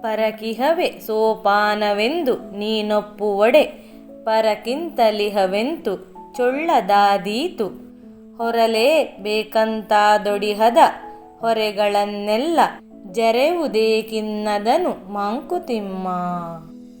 ಪರಕಿಹವೇ, ಸೋಪಾನವೆಂದು ನೀನೊಪ್ಪುವಡೆ, ಪರಕಿಂತಲಿಹವೆಂತು ಚೊಳ್ಳದಾದೀತು. ಹೊರಲೇ ಬೇಕಂತಾದೊಡಿಹದ ಹೊರೆಗಳನ್ನೆಲ್ಲ ಜರೆವುದೇಕಿನ್ನದನು ಮಾಂಕುತಿಮ್ಮ.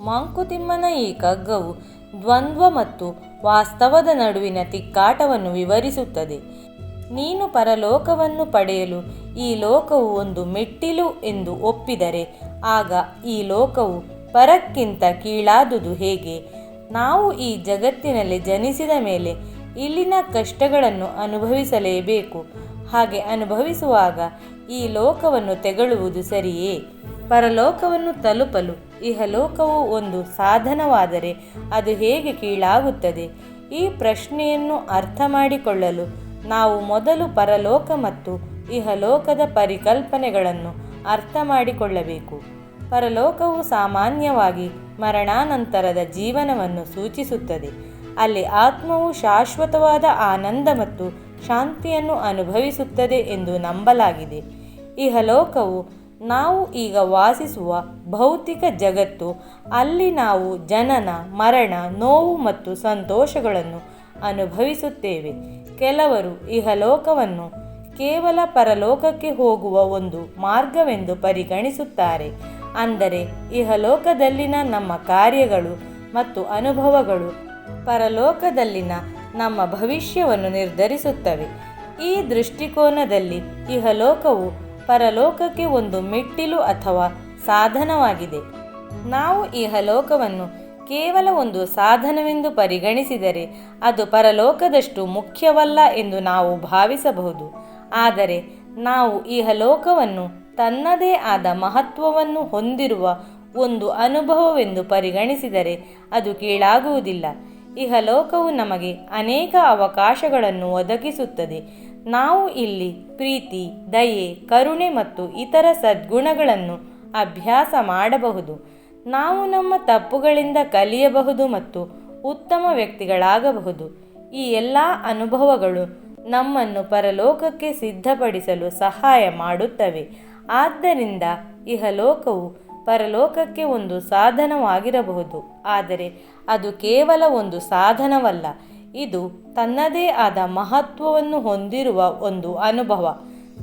ಮಾಂಕುತಿಮ್ಮನ ಈ ಕಗ್ಗವು ದ್ವಂದ್ವ ಮತ್ತು ವಾಸ್ತವದ ನಡುವಿನ ತಿಕ್ಕಾಟವನ್ನು ವಿವರಿಸುತ್ತದೆ. ನೀನು ಪರಲೋಕವನ್ನು ಪಡೆಯಲು ಈ ಲೋಕವು ಒಂದು ಮೆಟ್ಟಿಲು ಎಂದು ಒಪ್ಪಿದರೆ ಆಗ ಈ ಲೋಕವು ಪರಕ್ಕಿಂತ ಕೀಳಾದುದು ಹೇಗೆ? ನಾವು ಈ ಜಗತ್ತಿನಲ್ಲಿ ಜನಿಸಿದ ಮೇಲೆ ಇಲ್ಲಿನ ಕಷ್ಟಗಳನ್ನು ಅನುಭವಿಸಲೇಬೇಕು. ಹಾಗೆ ಅನುಭವಿಸುವಾಗ ಈ ಲೋಕವನ್ನು ತೆಗಳುವುದು ಸರಿಯೇ? ಪರಲೋಕವನ್ನು ತಲುಪಲು ಇಹಲೋಕವು ಒಂದು ಸಾಧನವಾದರೆ ಅದು ಹೇಗೆ ಕೀಳಾಗುತ್ತದೆ? ಈ ಪ್ರಶ್ನೆಯನ್ನು ಅರ್ಥ ಮಾಡಿಕೊಳ್ಳಲು ನಾವು ಮೊದಲು ಪರಲೋಕ ಮತ್ತು ಇಹಲೋಕದ ಪರಿಕಲ್ಪನೆಗಳನ್ನು ಅರ್ಥ ಮಾಡಿಕೊಳ್ಳಬೇಕು. ಪರಲೋಕವು ಸಾಮಾನ್ಯವಾಗಿ ಮರಣಾನಂತರದ ಜೀವನವನ್ನು ಸೂಚಿಸುತ್ತದೆ. ಅಲ್ಲಿ ಆತ್ಮವು ಶಾಶ್ವತವಾದ ಆನಂದ ಮತ್ತು ಶಾಂತಿಯನ್ನು ಅನುಭವಿಸುತ್ತದೆ ಎಂದು ನಂಬಲಾಗಿದೆ. ಇಹಲೋಕವು ನಾವು ಈಗ ವಾಸಿಸುವ ಭೌತಿಕ ಜಗತ್ತು, ಅಲ್ಲಿ ನಾವು ಜನನ, ಮರಣ, ನೋವು ಮತ್ತು ಸಂತೋಷಗಳನ್ನು ಅನುಭವಿಸುತ್ತೇವೆ. ಕೆಲವರು ಇಹಲೋಕವನ್ನು ಕೇವಲ ಪರಲೋಕಕ್ಕೆ ಹೋಗುವ ಒಂದು ಮಾರ್ಗವೆಂದು ಪರಿಗಣಿಸುತ್ತಾರೆ. ಅಂದರೆ ಇಹಲೋಕದಲ್ಲಿನ ನಮ್ಮ ಕಾರ್ಯಗಳು ಮತ್ತು ಅನುಭವಗಳು ಪರಲೋಕದಲ್ಲಿನ ನಮ್ಮ ಭವಿಷ್ಯವನ್ನು ನಿರ್ಧರಿಸುತ್ತವೆ. ಈ ದೃಷ್ಟಿಕೋನದಲ್ಲಿ ಇಹಲೋಕವು ಪರಲೋಕಕ್ಕೆ ಒಂದು ಮೆಟ್ಟಿಲು ಅಥವಾ ಸಾಧನವಾಗಿದೆ. ನಾವು ಇಹಲೋಕವನ್ನು ಕೇವಲ ಒಂದು ಸಾಧನವೆಂದು ಪರಿಗಣಿಸಿದರೆ ಅದು ಪರಲೋಕದಷ್ಟು ಮುಖ್ಯವಲ್ಲ ಎಂದು ನಾವು ಭಾವಿಸಬಹುದು. ಆದರೆ ನಾವು ಇಹಲೋಕವನ್ನು ತನ್ನದೇ ಆದ ಮಹತ್ವವನ್ನು ಹೊಂದಿರುವ ಒಂದು ಅನುಭವವೆಂದು ಪರಿಗಣಿಸಿದರೆ ಅದು ಕೀಳಾಗುವುದಿಲ್ಲ. ಇಹಲೋಕವು ನಮಗೆ ಅನೇಕ ಅವಕಾಶಗಳನ್ನು ಒದಗಿಸುತ್ತದೆ. ನಾವು ಇಲ್ಲಿ ಪ್ರೀತಿ, ದಯೆ, ಕರುಣೆ ಮತ್ತು ಇತರ ಸದ್ಗುಣಗಳನ್ನು ಅಭ್ಯಾಸ ಮಾಡಬಹುದು. ನಾವು ನಮ್ಮ ತಪ್ಪುಗಳಿಂದ ಕಲಿಯಬಹುದು ಮತ್ತು ಉತ್ತಮ ವ್ಯಕ್ತಿಗಳಾಗಬಹುದು. ಈ ಎಲ್ಲ ಅನುಭವಗಳು ನಮ್ಮನ್ನು ಪರಲೋಕಕ್ಕೆ ಸಿದ್ಧಪಡಿಸಲು ಸಹಾಯ ಮಾಡುತ್ತವೆ. ಆದ್ದರಿಂದ ಇಹಲೋಕವು ಪರಲೋಕಕ್ಕೆ ಒಂದು ಸಾಧನವಾಗಿರಬಹುದು. ಆದರೆ ಅದು ಕೇವಲ ಒಂದು ಸಾಧನವಲ್ಲ. ಇದು ತನ್ನದೇ ಆದ ಮಹತ್ವವನ್ನು ಹೊಂದಿರುವ ಒಂದು ಅನುಭವ.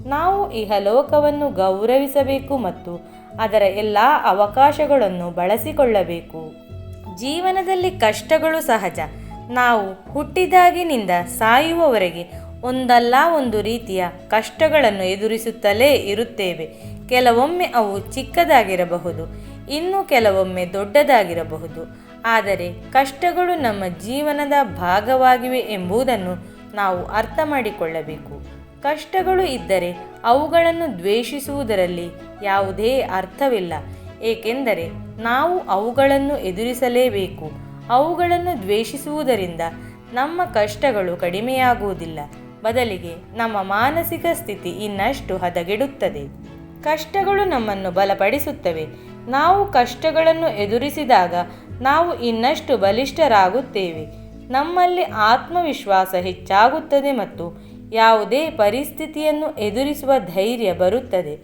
ನಾವು ಇಹಲೋಕವನ್ನು ಗೌರವಿಸಬೇಕು ಮತ್ತು ಅದರ ಎಲ್ಲ ಅವಕಾಶಗಳನ್ನು ಬಳಸಿಕೊಳ್ಳಬೇಕು. ಜೀವನದಲ್ಲಿ ಕಷ್ಟಗಳು ಸಹಜ. ನಾವು ಹುಟ್ಟಿದಾಗಿನಿಂದ ಸಾಯುವವರೆಗೆ ಒಂದಲ್ಲ ಒಂದು ರೀತಿಯ ಕಷ್ಟಗಳನ್ನು ಎದುರಿಸುತ್ತಲೇ ಇರುತ್ತೇವೆ. ಕೆಲವೊಮ್ಮೆ ಅವು ಚಿಕ್ಕದಾಗಿರಬಹುದು, ಇನ್ನು ಕೆಲವೊಮ್ಮೆ ದೊಡ್ಡದಾಗಿರಬಹುದು. ಆದರೆ ಕಷ್ಟಗಳು ನಮ್ಮ ಜೀವನದ ಭಾಗವಾಗಿವೆ ಎಂಬುದನ್ನು ನಾವು ಅರ್ಥ ಮಾಡಿಕೊಳ್ಳಬೇಕು ಕಷ್ಟಗಳು ಇದ್ದರೆ ಅವುಗಳನ್ನು ದ್ವೇಷಿಸುವುದರಲ್ಲಿ ಯಾವುದೇ ಅರ್ಥವಿಲ್ಲ. ಏಕೆಂದರೆ ನಾವು ಅವುಗಳನ್ನು ಎದುರಿಸಲೇಬೇಕು. ಅವುಗಳನ್ನು ದ್ವೇಷಿಸುವುದರಿಂದ ನಮ್ಮ ಕಷ್ಟಗಳು ಕಡಿಮೆಯಾಗುವುದಿಲ್ಲ. ಬದಲಿಗೆ ನಮ್ಮ ಮಾನಸಿಕ ಸ್ಥಿತಿ ಇನ್ನಷ್ಟು ಹದಗೆಡುತ್ತದೆ. ಕಷ್ಟಗಳು ನಮ್ಮನ್ನು ಬಲಪಡಿಸುತ್ತವೆ. ನಾವು ಕಷ್ಟಗಳನ್ನು ಎದುರಿಸಿದಾಗ ನಾವು ಇನ್ನಷ್ಟು ಬಲಿಷ್ಠರಾಗುತ್ತೇವೆ. ನಮ್ಮಲ್ಲಿ ಆತ್ಮವಿಶ್ವಾಸ ಹೆಚ್ಚಾಗುತ್ತದೆ ಮತ್ತು ಯಾವುದೇ ಪರಿಸ್ಥಿತಿಯನ್ನು ಎದುರಿಸುವ ಧೈರ್ಯ ಬರುತ್ತದೆ.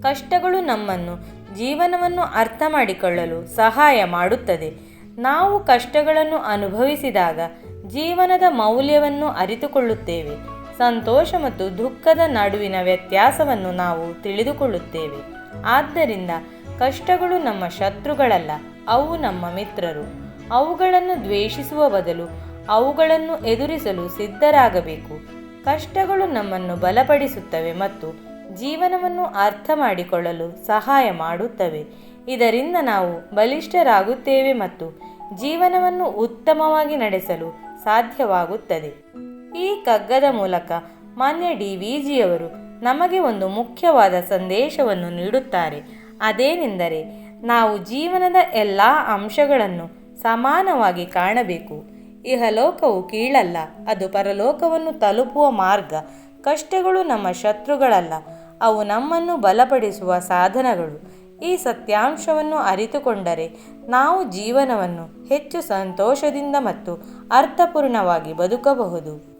ಕಷ್ಟಗಳು ನಮ್ಮನ್ನು ಜೀವನವನ್ನು ಅರ್ಥ ಮಾಡಿಕೊಳ್ಳಲು ಸಹಾಯ ಮಾಡುತ್ತದೆ. ನಾವು ಕಷ್ಟಗಳನ್ನು ಅನುಭವಿಸಿದಾಗ ಜೀವನದ ಮೌಲ್ಯವನ್ನು ಅರಿತುಕೊಳ್ಳುತ್ತೇವೆ. ಸಂತೋಷ ಮತ್ತು ದುಃಖದ ನಡುವಿನ ವ್ಯತ್ಯಾಸವನ್ನು ನಾವು ತಿಳಿದುಕೊಳ್ಳುತ್ತೇವೆ. ಆದ್ದರಿಂದ ಕಷ್ಟಗಳು ನಮ್ಮ ಶತ್ರುಗಳಲ್ಲ, ಅವು ನಮ್ಮ ಮಿತ್ರರು. ಅವುಗಳನ್ನು ದ್ವೇಷಿಸುವ ಬದಲು ಅವುಗಳನ್ನು ಎದುರಿಸಲು ಸಿದ್ಧರಾಗಬೇಕು. ಕಷ್ಟಗಳು ನಮ್ಮನ್ನು ಬಲಪಡಿಸುತ್ತವೆ ಮತ್ತು ಜೀವನವನ್ನು ಅರ್ಥ ಮಾಡಿಕೊಳ್ಳಲು ಸಹಾಯ ಮಾಡುತ್ತವೆ. ಇದರಿಂದ ನಾವು ಬಲಿಷ್ಠರಾಗುತ್ತೇವೆ ಮತ್ತು ಜೀವನವನ್ನು ಉತ್ತಮವಾಗಿ ನಡೆಸಲು ಸಾಧ್ಯವಾಗುತ್ತದೆ. ಈ ಕಗ್ಗದ ಮೂಲಕ ಮಾನ್ಯ ಡಿ. ವಿ ಜಿಯವರು ನಮಗೆ ಒಂದು ಮುಖ್ಯವಾದ ಸಂದೇಶವನ್ನು ನೀಡುತ್ತಾರೆ. ಅದೇನೆಂದರೆ, ನಾವು ಜೀವನದ ಎಲ್ಲ ಅಂಶಗಳನ್ನು ಸಮಾನವಾಗಿ ಕಾಣಬೇಕು. ಇಹಲೋಕವು ಕೀಳಲ್ಲ, ಅದು ಪರಲೋಕವನ್ನು ತಲುಪುವ ಮಾರ್ಗ. ಕಷ್ಟಗಳು ನಮ್ಮ ಶತ್ರುಗಳಲ್ಲ, ಅವು ನಮ್ಮನ್ನು ಬಲಪಡಿಸುವ ಸಾಧನಗಳು. ಈ ಸತ್ಯಾಂಶವನ್ನು ಅರಿತುಕೊಂಡರೆ ನಾವು ಜೀವನವನ್ನು ಹೆಚ್ಚು ಸಂತೋಷದಿಂದ ಮತ್ತು ಅರ್ಥಪೂರ್ಣವಾಗಿ ಬದುಕಬಹುದು.